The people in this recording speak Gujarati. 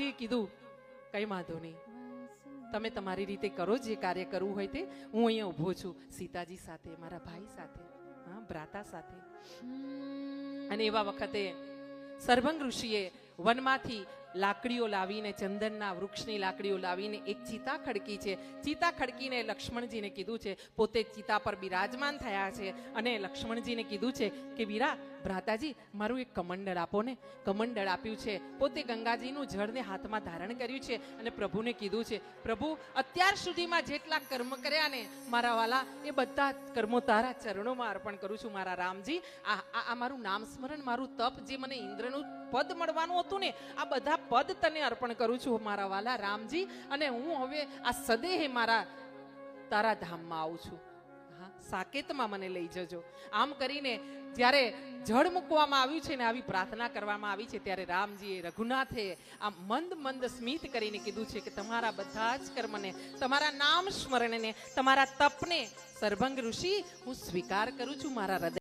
રામજીએ કીધું, કઈ વાંધો નહીં. તમે તમારી રીતે કરો જે કાર્ય કરવું હોય તે. હું અહીંયા ઊભો છું. સીતાજી સાથે, મારા ભાઈ સાથે, હા, ભ્રાતા સાથે. અને એવા વખતે સરભંગ ઋષિએ વનમાંથી લાકડીઓ લાવીને, ચંદનના વૃક્ષની લાકડીઓ લાવીને એક ચિતા ખડકી છે. ચિતા ખડકીને લક્ષ્મણજીને કીધું છે, પોતે ચિતા પર બિરાજમાન થયા છે. અને લક્ષ્મણજીને કીધું છે કે, વીરા, ભ્રાતાજી, મારું એક કમંડળ આપો ને. કમંડળ આપ્યું છે. પોતે ગંગાજીનું જળને હાથમાં ધારણ કર્યું છે અને પ્રભુને કીધું છે, પ્રભુ, અત્યાર સુધીમાં જેટલા કર્મ કર્યા ને, મારા વાલા, એ બધા કર્મો તારા ચરણોમાં અર્પણ કરું છું, મારા રામજી. આ આ મારું નામ સ્મરણ મારું તપ, જે મને ઇન્દ્રનું પદ મળવાનું હતું ને, આ બધા પદ તને અર્પણ કરું છું મારા વાલા રામજી, અને હું હવે આ સદેહે મારા તારા ધામમાં આવું છું. સાકેતમાં મને લઈ જજો. આમ કરીને જ્યારે જળ મૂકવામાં આવ્યું છે ને આવી પ્રાર્થના કરવામાં આવી છે, ત્યારે રામજીએ રઘુનાથે આ મંદ મંદ સ્મિત કરીને કીધું છે કે તમારા બધા જ કર્મને, તમારા નામ સ્મરણને, તમારા તપને, સરભંગ ઋષિ, હું સ્વીકાર કરું છું મારા હૃદય